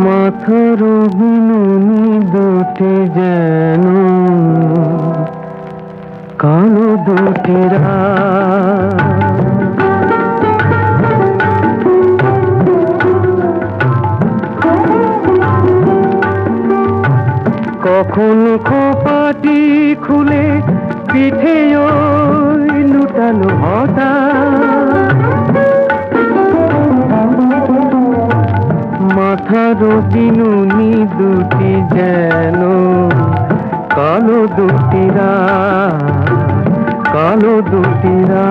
মাথার বিনুনি দুটি যেন কালো দুটি কখন খোপাটি খুলে পিঠে লুটালো মাথার বিনুনি দুটি যেন, কালো দুটিরা কালো দুটিরা।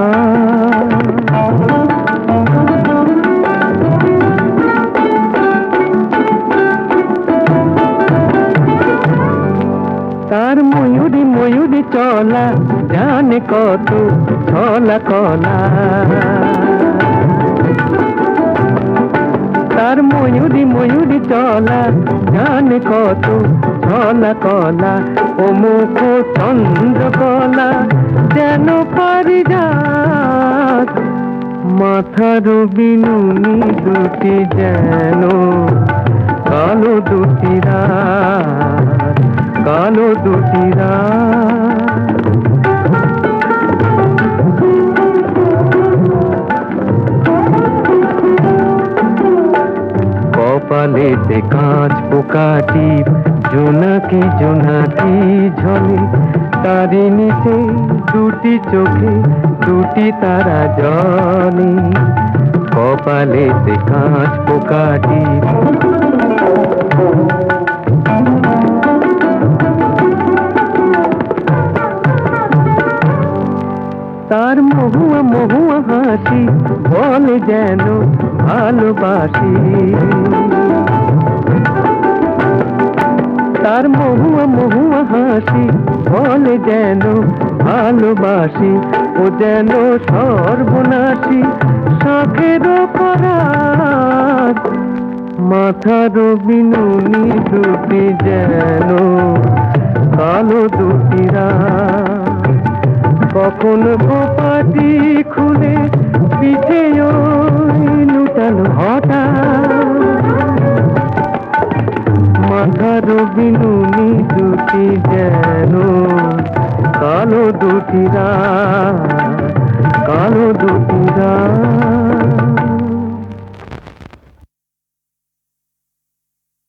তার ময়ূরী ময়ূরী চলা, জানে কত ছলা কলা। তার ময়ূরী ময়ূরী চলা, জানে কত ছলা কলা ও মুখ চন্দ্র কলা যেন পারি যাত মাথার বিনুনি দুটি যেন, কালো দুটি রাত, কালো দুটি কপালেতে কাঁচ পোকাটি, জোনাকি জোনাকি ঝলে তারি নিচে দুটি চোখে দুটি তারা জলে। কপালেতে কাঁচ পোকাটি, তার মহুয়া মহুয়া হাসি, বলে যেন ভালোবাসি। তার মহুয়া মহুয়া হাসি, বলে যেন ভালোবাসি, ও যেন সর্বনাশী, শখের পরাত মাথার বিনুনি দুটি যেন কালো দুটি কখন গোপাটি খুলে পিঠে লুটালো হঠাৎ তার বিনুনি দুটি যেন কালো দুটি কালো দুটি